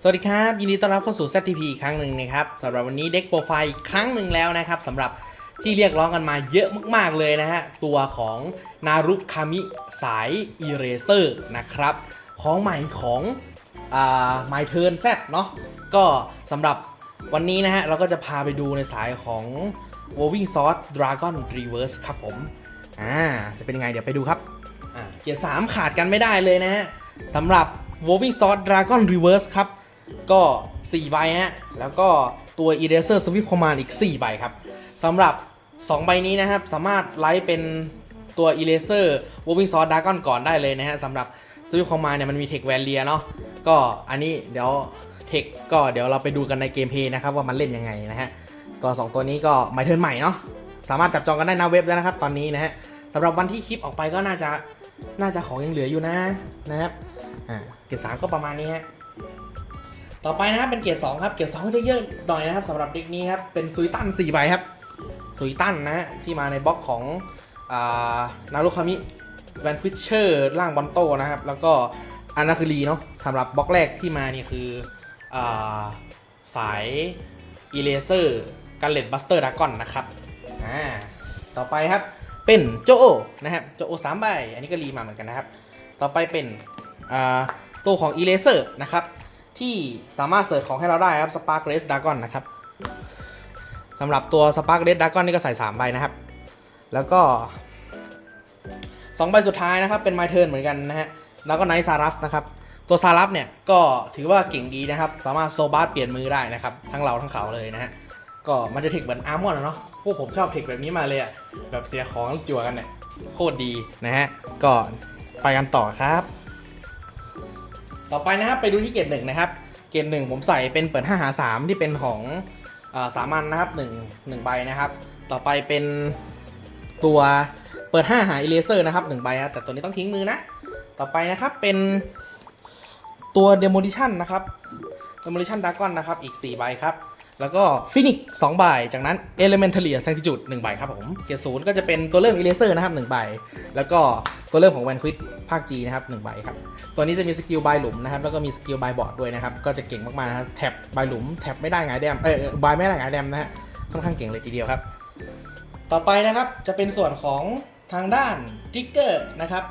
สวัสดีครับ ยินดีต้อนรับเข้าสู่ ZTP อีกครั้งหนึ่งนะครับสำหรับวันนี้เด็กโปรไฟล์อีกครั้งหนึ่งแล้วนะครับสำหรับที่เรียกร้องกันมาเยอะมาก ๆ เลยนะฮะ ตัวของนารุคามิสายอีเรเซอร์นะครับ ของใหม่ของอ่า My Turn Z เนาะก็สำหรับวันนี้นะฮะ เราก็จะพาไปดูในสายของ w o v i n g Sword Dragon Reverse ครับผมอ่าจะเป็นยังไงเดี๋ยวไปดูครับอ่าเกียร์สามขาดกันไม่ได้เลยนะฮะสำหรับ w o v i n g Sword Dragon Reverse ครับ ก็4ใบฮะ แล้วก็ตัว Eraser Swift Command อีก 4 ใบครับสำหรับ 2 ใบนี้นะครับ สามารถไลฟ์เป็นตัว Eraser w o v i n g Sword Dragon ก่อนได้เลยนะฮะสำหรับ Swift Command เนี่ยมันมีเทคแวนเลียเนาะก็อันนี้เดี๋ยวเทคก็เดี๋ยวเราไปดูกันในเกมเพย์นะครับว่ามันเล่นยังไงนะฮะตัว 2 ตัวนี้ก็ไม่เทินใหม่เนาะสามารถจับจองกันได้หน้าเว็บแล้วนะครับตอนนี้นะฮะสำหรับวันที่คลิปออกไปก็น่าจะน่าจะของยังเหลืออยู่นะนะครับอ่าเกรดสามก็ประมาณนี้ฮะ ต่อไปนะครับเป็นเกียร์สองครับเกียร์สองจะเยอะหน่อยนะครับสำหรับเด็กนี้ครับเป็นซุยตัน4ใบครับซุยตันนะฮะที่มาในบล็อกของนารุคามิแวนควิชเชอร์ล่างบอลโตนะครับ แล้วก็อานาคือรีเนาะสำหรับบล็อกแรกที่มานี่คืออสายอีเลเซอร์กันเลดบัสเตอร์ดากอนนะครับอ่าต่อไปครับเป็นโจโอนะครับโจโอสามใบ อันนี้ก็รีมาเหมือนกันนะครับ ต่อไปเป็นตัวของอีเลเซอร์นะครับ ที่สามารถเสิร์ชของให้เราได้ครับ Spark Red Dragon นะครับสำหรับตัว Spark Red Dragon นี่ก็ใส่ 3 ใบนะครับ แล้วก็ 2 ใบสุดท้ายนะครับ เป็น My Turn เหมือนกันนะฮะ แล้วก็ Night Saraf นะครับ ตัวซารัฟเนี่ยก็ถือว่าเก่งดีนะครับ สามารถโซบาสเปลี่ยนมือได้นะครับ ทั้งเราทั้งเขาเลยนะฮะ ก็มันจะเทคเหมือนอาร์มอนเนาะ พวกผมชอบเทคแบบนี้มาเลยอะแบบเสียของจั่วกันเนี่ยโคตรดีนะฮะ ก็ไปกันต่อครับ ต่อไปนะครับไปดูที่เกรดหนึ่งนะครับ เกรดหนึ่งผมใส่เป็นเปิด5หา3ที่เป็นของอสามัญนะครับ1 1ใบนะครับ ต่อไปเป็นตัวเปิด5หาอิเลเซอร์นะครับ1ใบครับแต่ตัวนี้ต้องทิ้งมือนะ ต่อไปนะครับเป็นตัว Demolition นะครับ Demolition Dragon นะครับอีก4ใบครับแล้วก็ฟินิก2ใบ จากนั้น Elementalia Sanctitude 1ใบครับผม เกียร์ศูนย์ก็จะเป็นตัวเริ่ม Eraser นะครับ1ใบ แล้วก็ ตัวเริ่มของ Van q u i t ภาค G นะครับ1ใบครับ ตัวนี้จะมีสกิลบายหลุมนะครับ แล้วก็มีสกิลบายบอร์ดด้วยนะครับ ก็จะเก่งมากๆนะครับแท็บบายหลุมแท็บไม่ได้หงายแดม เออบายไม่ได้หงายแดมนะฮะ ค่อนข้างเก่งเลยทีเดียวครับ ต่อไปนะครับจะเป็นส่วนของทางด้านทริกเกอร์นะครับ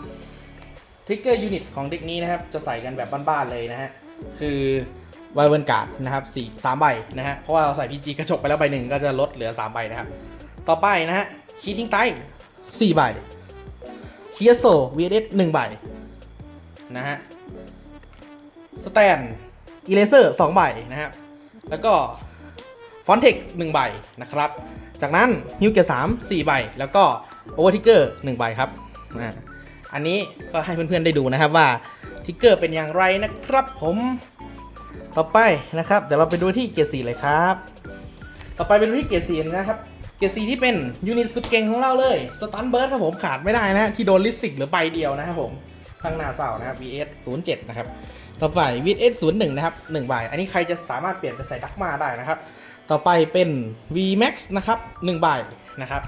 ทริกเกอร์ยูนิตของเด็กนี้นะครับ จะใส่กันแบบบ้านๆเลยนะฮะ คือไวเวิร์นการ์ดนะครับสี่สามใบนะฮะ เพราะว่าเราใส่ PG กระจกไปแล้วใบหนึ่งก็จะลดเหลือ3ใบนะครับ ต่อไปนะฮะคีทิ้งไตสี่ใบ เคียโซ VS หนึ่งใบนะฮะสแตนอีเลเซอร์สองใบนะครับแล้วก็ฟอนเทคหนึ่งใบนะครับ จากนั้นฮิวเกียร์สามสี่ใบ แล้วก็โอเวอร์ทิกเกอร์หนึ่งใบครับอันนี้ก็ให้เพื่อนๆได้ดูนะครับว่าทิกเกอร์เป็นอย่างไรนะครับผมต่อไปนะครับ เดี๋ยวเราไปดูที่เกียร์สี่เลยครับ ต่อไปไปดูที่เกียร์สี่นะครับ เกียร์สี่ที่เป็นยูนิตสุดเก่งของเราเลยสตันเบิร์ดครับผมขาดไม่ได้นะที่โดนลิสติกหรือใบเดียวนะครับผมข้างหน้าเสานะครับ VS 07นะครับต่อไป VS 01นะครับ1ใบอันนี้ใครจะสามารถเปลี่ยนไปใส่ดักมาได้นะครับ ต่อไปเป็น VMAX นะครับ1ใบนะครับ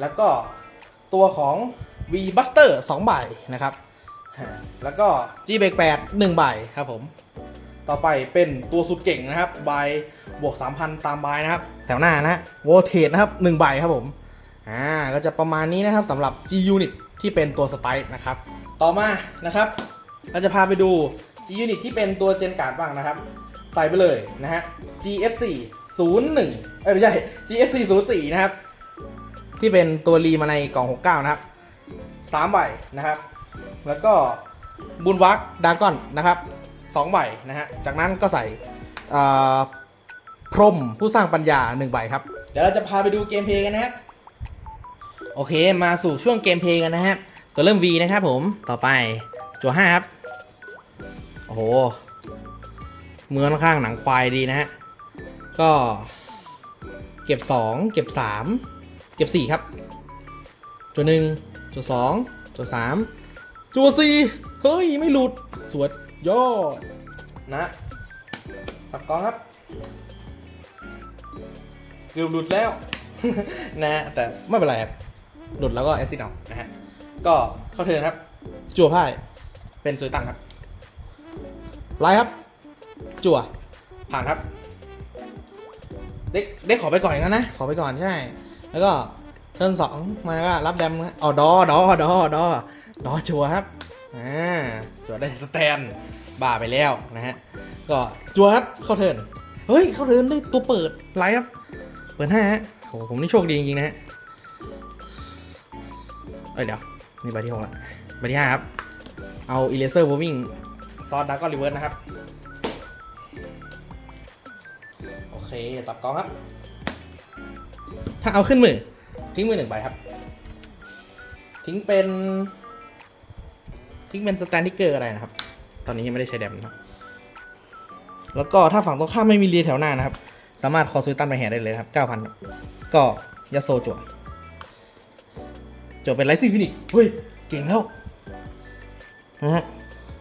แล้วก็ตัวของ V Buster 2ใบนะครับแล้วก็ G b r e a k 8 1ใบครับผม ต่อไปเป็นตัวสุดเก่งนะครับใบ บวก 3,000 ตามใบนะครับ แถวหน้านะฮะโวเทตนะครับ1ใบครับผมอ่าก็จะประมาณนี้นะครับสำหรับ G Unit ที่เป็นตัวสไตล์นะครับ ต่อมานะครับ เราจะพาไปดู G Unit ที่เป็นตัวเจนการ์ดบ้างนะครับ ใส่ไปเลยนะฮะ GFC 01เอ้ยไม่ใช่ GFC 04นะครับ ที่เป็นตัวรีมาในกล่อง 69 นะครับ3ใบนะครับ แล้วก็บุญวักดากอนนะครับ2ใบนะฮะจากนั้นก็ใส่อ่า พรมผู้สร้างปัญญา1ใบครับ เดี๋ยวเราจะพาไปดูเกมเพลย์กันนะฮะโอเค มาสู่ช่วงเกมเพลย์กันนะฮะ ตัวเริ่ม V นะครับผม ต่อไปจัว5ครับ โอ้โห เมือค่อนข้างหนังควายดีนะฮะ ก็เก็บ 2 เก็บ 3 เก็บ 4 ครับ จัวหนึ่งจัวสองจัวสามจัวสี่เฮ้ย ไม่หลุด สวดยอดนะ สับกองครับ กือบหลุดแล้ว นะแต่ไม่เป็นไรครับหลุดแล้วก็แอซิดเอานะฮะก็เข้าเทิร์นครับ จั่วไพ่เป็นสวยตังครับไลท์ครับ จั่วผ่านครับเด็กเด็กขอไปก่อนอีกแล้วนะ ขอไปก่อนใช่ แล้วก็เทิร์นสองมาก็รับแดมอ๋อดอดอดอดอดอจั่วครับอ่าจั่วได้สแตนบ้าไปแล้วนะฮะก็จั่วครับเข้าเทิร์นเฮ้ยเข้าเทิร์นได้ตัวเปิดไลฟ์ครับ เปิดห้าฮะโหผมนี่โชคดีจริงๆนะฮะ เอ้ยเดี๋ยว นี่ใบที่หกละใบที่ห้าครับ เอาอีเลเซอร์ว r วิ่งซอสดักก็รีเวิร์สนะครับ โอเค สับกองครับ ถ้าเอาขึ้นมือ ทิ้งมือหนึ่งใบครับ ทิ้งเป็น ทิ้งเป็นสแตนดิเกอร์อะไรนะครับ ตอนนี้ยังไม่ได้ใช้แดมนะครับแล้วก็ถ้าฝั่งตรงข้ามไม่มีเรียแถวหน้านะครับ สามารถคอซูตันไปแห่ได้เลยครับ9,000ครับก็ยาโซจวดจวดเป็นไลซิ่งฟินิกเฮ้ย เก่งแล้วนะฮะ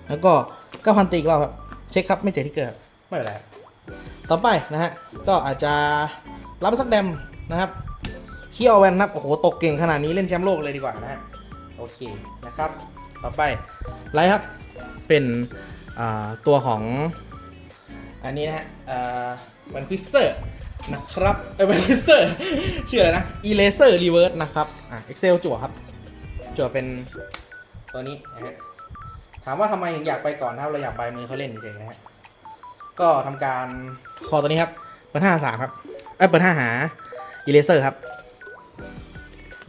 แล้วก็ 9,000 ตีอีกรอบครับ เช็คครับไม่เจอที่เกิดครับไม่เป็นไรครับต่อไปนะฮะ ก็อาจจะรับสักแดมนะครับเคียวแวนนะครับ โอ้โห ตกเก่งขนาดนี้เล่นแชมป์โลกเลยดีกว่านะฮะ โอเคนะครับ ต่อไปไลท์ครับ เป็นอ่าตัวของ อันนี้นะฮะเอ่อ วันควิสเซอร์นะครับเออวันควิสเซอร์ชื่ออะไรนะ Eraser Reverse นะครับอะ Excel จั่วครับ จั่วเป็นตัวนี้นะฮะถามว่าทำไมถึงอยากไปก่อนนะครับเราอยากใบมือเขาเล่นเฉยๆนะฮะก็ทำการคอตัวนี้ครับเปิดห้าสามครับเอ้ยเปิดห้าหา Eraser ครับ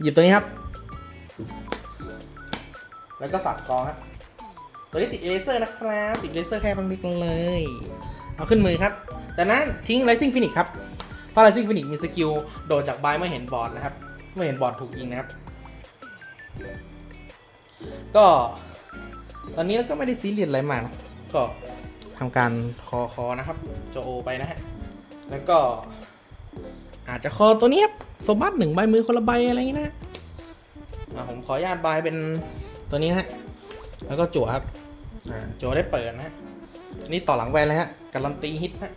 หยิบตัวนี้ครับ แล้วก็สับกองครับ ตัวนี้ติดเลเซอร์นะครับ ติดเลเซอร์แค่บางนิดเลย เอาขึ้นมือครับ จากนั้นทิ้ง Rising Phoenix ครับ เพราะ Rising Phoenix มีสกิลโดดจากบายเมื่อเห็นบอร์ดนะครับ เมื่อเห็นบอร์ดถูกยิงนะครับ ก็ตอนนี้เราก็ไม่ได้ซีเรียสอะไรมากก็ทำการคอคอนะครับ โจโอไปนะฮะ แล้วก็อาจจะคอตัวนี้ครับสมบัติหนึ่งใบมือคนละใบอะไรอย่างนี้นะผมขออนุญาตใบเป็นตัวนี้นะฮะ แล้วก็จั่วครับจั่วได้เปิดนะฮะนนี้ต่อหลังแวนเลยฮะ การันตีฮิตฮะ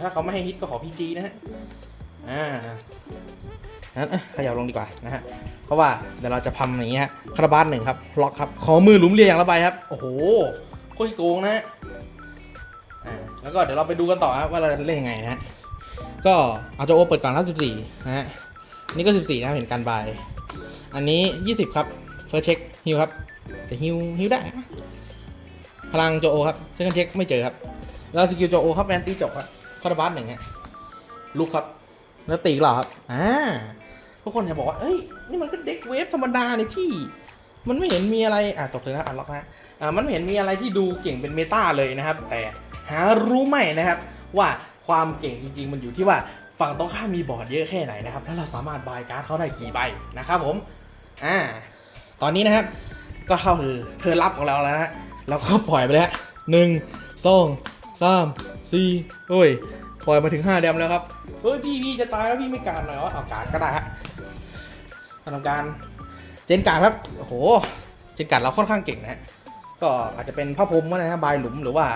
ถ้าเขาไม่ให้ฮิตก็ขอพีจีนะฮะ อ่างั้นเอ้ยขยับลงดีกว่านะฮะ เพราะว่าเดี๋ยวเราจะทำอย่างนี้ฮะคาราบาสหนึ่งครับ ล็อกครับ ขอมือหลุมเรียงอย่างละใบครับ โอ้โห โคตรโกงนะฮะ อ่า แล้วก็เดี๋ยวเราไปดูกันต่อครับว่าเราจะเล่นยังไงนะฮะ ก็เอาจะโอเปิดก่อนครับ14นะฮะ นี่ก็14นะเห็นการบาย อันนี้20ครับ เฟิร์สเช็คฮิวครับ จะฮิวฮิวได้นะพลังโจโอครับเซคันเช็คไม่เจอครับ แล้วสกิลโจโอครับแวนตีจบครับ คาราบาสหนึ่งฮะลุกครับแล้วตีกเหรอครับอ่าทุกคนจะบอกว่า เอ้ย นี่มันก็เด็กเวฟธรรมดาเนี่ยพี่ มันไม่เห็นมีอะไร อะตกเลยนะอะล็อกฮะอ่ามันไม่เห็นมีอะไรที่ดูเก่งเป็นเมตาเลยนะครับ แต่หารู้ไหมนะครับ ว่าความเก่งจริง ๆ มันอยู่ที่ว่าฝั่งตรงข้ามมีบอร์ดเยอะแค่ไหนนะครับ แล้วเราสามารถบายการ์ดเขาได้กี่ใบนะครับผม อ่า ตอนนี้นะครับ ก็เข้าคือเธอรับของเราแล้วนะฮะเราก็ปล่อยไปแล้วหนึ่งสอง สามสี่โอ้ยปล่อยมาถึงห้าแดมแล้วครับ เฮ้ยพี่พี่จะตายแล้วพี่ไม่การหน่อยวะเอาการก็ได้ฮะทำการเจนการครับโอ้โหเจนการเราค่อนข้างเก่งนะฮะก็อาจจะเป็นผ้าพรมก็ได้นะบายหลุมหรือว่า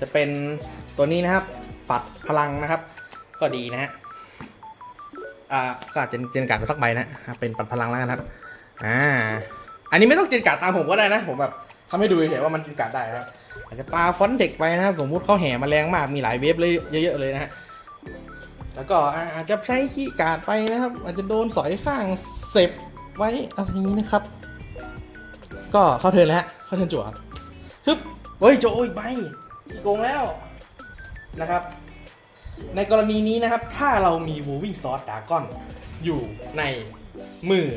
จะเป็นตัวนี้นะครับ ปัดพลังนะครับ ก็ดีนะฮะอ่าก็อาจจะเจนการไปสักใบนะอะเป็นปัดพลังแล้วกันครับอ่าอันนี้ไม่ต้องเจนการตามผมก็ได้นะผมแบบทำให้ดูเฉยๆว่ามันเจนการได้นะครับ อาจจะปลาฟอนเด็กไปนะครับสมมุติเขาแห่มาแรงมากมีหลายเวฟเลยเยอะๆเลยนะฮะแล้วก็อาจจะใช้ขี้กาดไปนะครับ อาจจะโดนสอยข้างเสพไว้อะไรอย่างนี้นะครับ ก็เข้าเทินแล้วเข้าเทินจั่วฮึบเฮ้ยโจอีกใบขี้โกงแล้วนะครับ ในกรณีนี้นะครับ ถ้าเรามี Moving Sword Dragon อยู่ในมือ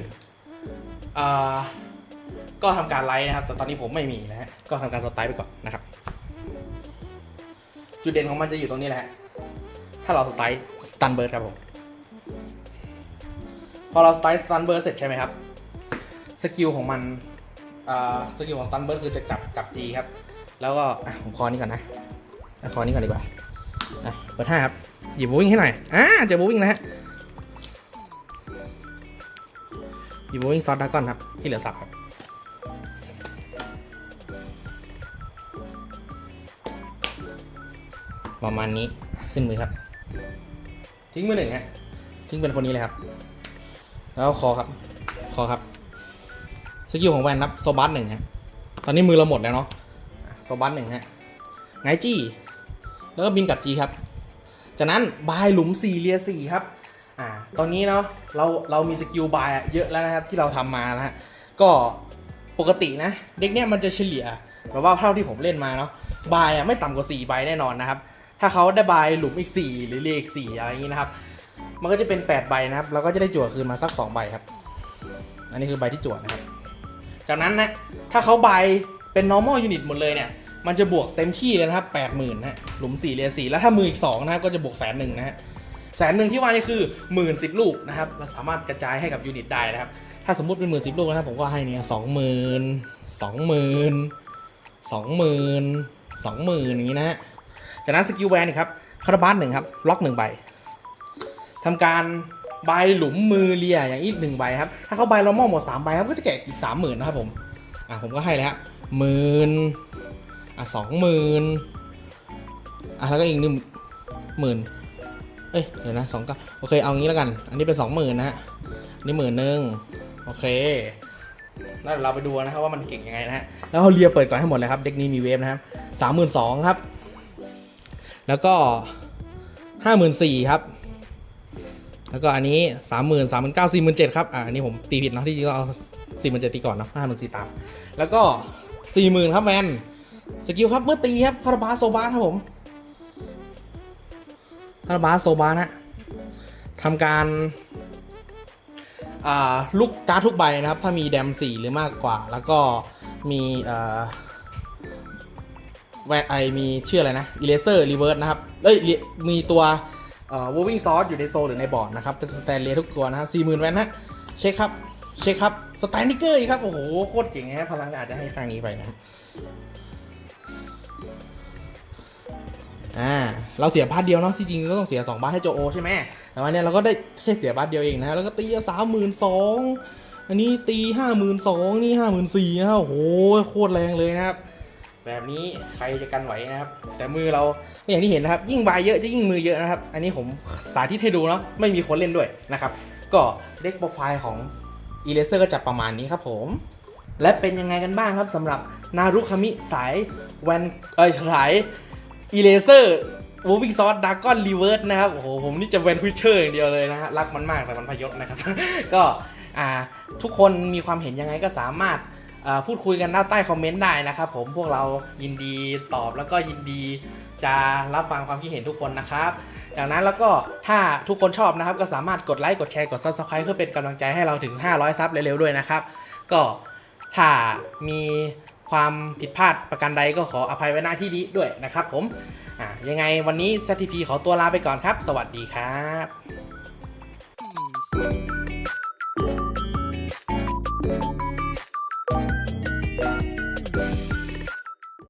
อ่า ก็ทำการไลฟ์นะครับ แต่ตอนนี้ผมไม่มีนะฮะ ก็ทำการสไตล์ไปก่อนนะครับ จุดเด่นของมันจะอยู่ตรงนี้แหละ ถ้าเราสไตล์สตันเบิร์ดครับผม พอเราสไตล์สตันเบิร์ดเสร็จใช่ไหมครับ สกิลของมันสกิลของสตันเบิร์ดคือจะจับกับ G ครับ แล้วก็อผมคอนี้ก่อนนะอะคอนี้ก่อนดีกว่าเปิดห้าครับ หยิบบูวิ่งให้หน่อย อ่าเจอบูวิ่งนะฮะหยิบบูวิ่งซอสดากอนครับ ที่เหลือสับครับ ประมาณนี้ขึ้นมือครับ ทิ้งมือหนึ่งฮะทิ้งเป็นคนนี้เลยครับ แล้วคอครับ คอครับสกิลของแวนนับโซบัสหนึ่งฮะตอนนี้มือเราหมดแล้วเนาะอะโซบัสหนึ่งฮะไงจี้ แล้วก็บินกลับจีครับจากนั้นบายหลุม4เลีย4ครับอ่าตอนนี้เนาะเราเรามีสกิลบายอะเยอะแล้วนะครับที่เราทำมานะฮะก็ปกตินะเด็กเนี้ยมันจะเฉลี่ยแบบว่าเท่าที่ผมเล่นมาเนาะบายอะไม่ต่ำกว่า4ใบแน่นอนนะครับ ถ้าเขาได้บายหลุมอีก 4 หรือเลียอีก4อะไรอย่างนี้นะครับ มันก็จะเป็น 8 ใบนะครับ เราก็จะได้จั่วคืนมาสัก 2 ใบครับ อันนี้คือใบที่จั่วนะครับ จากนั้นนะ ถ้าเขาใบเป็น normal unit หมดเลยเนี่ย มันจะบวกเต็มที่เลยนะครับ 80,000นะหลุม4เรีย4แล้วถ้ามืออีก2นะครับ ก็จะบวกแสนหนึ่งนะฮะแสนหนึ่งที่ว่านี่คือหมื่นสิบลูกนะครับ เราสามารถกระจายให้กับยูนิตได้นะครับ ถ้าสมมติเป็นหมื่นสิบลูกนะครับ ผมก็ให้เนี่ยสองหมื่นสองหมื่นสองหมื่นสองหมื่นอย่างนี้นะฮะ จากนั้นสกิลแวนครับคาราบัสหนึ่งครับล็อกหนึ่งใบทำการใบหลุมมือเลียอย่างอีกหนึ่งใบครับ ถ้าเขาใบเรามอหมดสามใบครับก็จะแกะอีกสามหมื่นนะครับผมอะผมก็ให้เลยครับหมื่นอะสองหมื่นอะแล้วก็อีกหนึ่งหมื่นเอ้ยเดี๋ยวนะสองก็โอเคเอางี้แล้วกัน อันนี้เป็นสองหมื่นนะฮะอันนี้หมื่นหนึ่งโอเคแล้วเดี๋ยวเราไปดูนะครับว่ามันเก่งยังไงนะฮะแล้วเอาเรียเปิดก่อนให้หมดเลยครับเด็กนี้มีเวฟนะครับสามหมื่นสองครับ แล้วก็ห้าหมื่นสี่ครับ แล้วก็อันนี้สามหมื่นสามหมื่นเก้าสี่หมื่นเจ็ดครับ อ่าอันนี้ผมตีผิดเนาะที่จริงก็เอาสี่หมื่นเจ็ดตีก่อนเนาะห้าหมื่นสี่ตาม แล้วก็สี่หมื่นครับแมนสกิลครับ เมื่อตีครับคาราบาโซบาครับผมคาราบาโซบานะทำการอ่าลูกการ์ดทุกใบนะครับ ถ้ามีแดมสี่หรือมากกว่า แล้วก็มีอ่อ แวนไอมีชื่ออะไรนะอีเลเซอร์รีเวิร์สนะครับเอ้ยมีตัวเอ่อวอวิ่งซอสอยู่ในโซลหรือในบอร์ดนะครับเป็นสแตนเลทุกตัวนะครับสี่หมื่นแวนฮะเช็คครับเช็คครับสแตนนิเกอร์อีกครับ โอ้โห โคตรเจ๋งนะพลังอาจจะให้ข้างนี้ไปนะอ่าเราเสียบาทเดียวเนาะที่จริงก็ต้องเสีย2บาทให้โจโอใช่ไหมแต่ว่าเนี่ยเราก็ได้แค่เสียบาทเดียวเองนะแล้วก็ตีสามหมื่นสองอันนี้ตีห้าหมื่นสองนี่ห้าหมื่นสี่นะโอ้โหโคตรแรงเลยนะครับ แบบนี้ใครจะกันไหวนะครับ แต่มือเราอย่างที่เห็นนะครับ ยิ่งบายเยอะจะยิ่งมือเยอะนะครับ อันนี้ผมสาธิตให้ดูเนาะไม่มีคนเล่นด้วยนะครับ ก็เด็กโปรไฟล์ของ e r a s e r ก็จะประมาณนี้ครับผม และเป็นยังไงกันบ้างครับสำหรับนารุคามิสายแวนเอ้ยสาย e r a s e r w o v i n g Sword Dragon Reverse นะครับ โอ้โห ผมนี่จะแวนฟิชเชอร์อย่างเดียวเลยนะฮะรักมันมากแต่มันพยศนะครับ ก็อ่าทุกคนมีความเห็นยังไงก็สามารถ พูดคุยกันใต้คอมเมนต์ได้นะครับผมพวกเรายินดีตอบแล้วก็ยินดีจะรับฟังความคิดเห็นทุกคนนะครับจากนั้นแล้วก็ถ้าทุกคนชอบนะครับ ก็สามารถกดไลค์กดแชร์กด Subscribe เพื่อเป็นกำลังใจให้เราถึง 500 ซับเร็วๆด้วยนะครับ ก็ถ้ามีความผิดพลาดประการใดก็ขออภัยไว้หน้าที่นี้ด้วยนะครับผมอ่ายังไงวันนี้ ZTP ขอตัวลาไปก่อนครับ สวัสดีครับ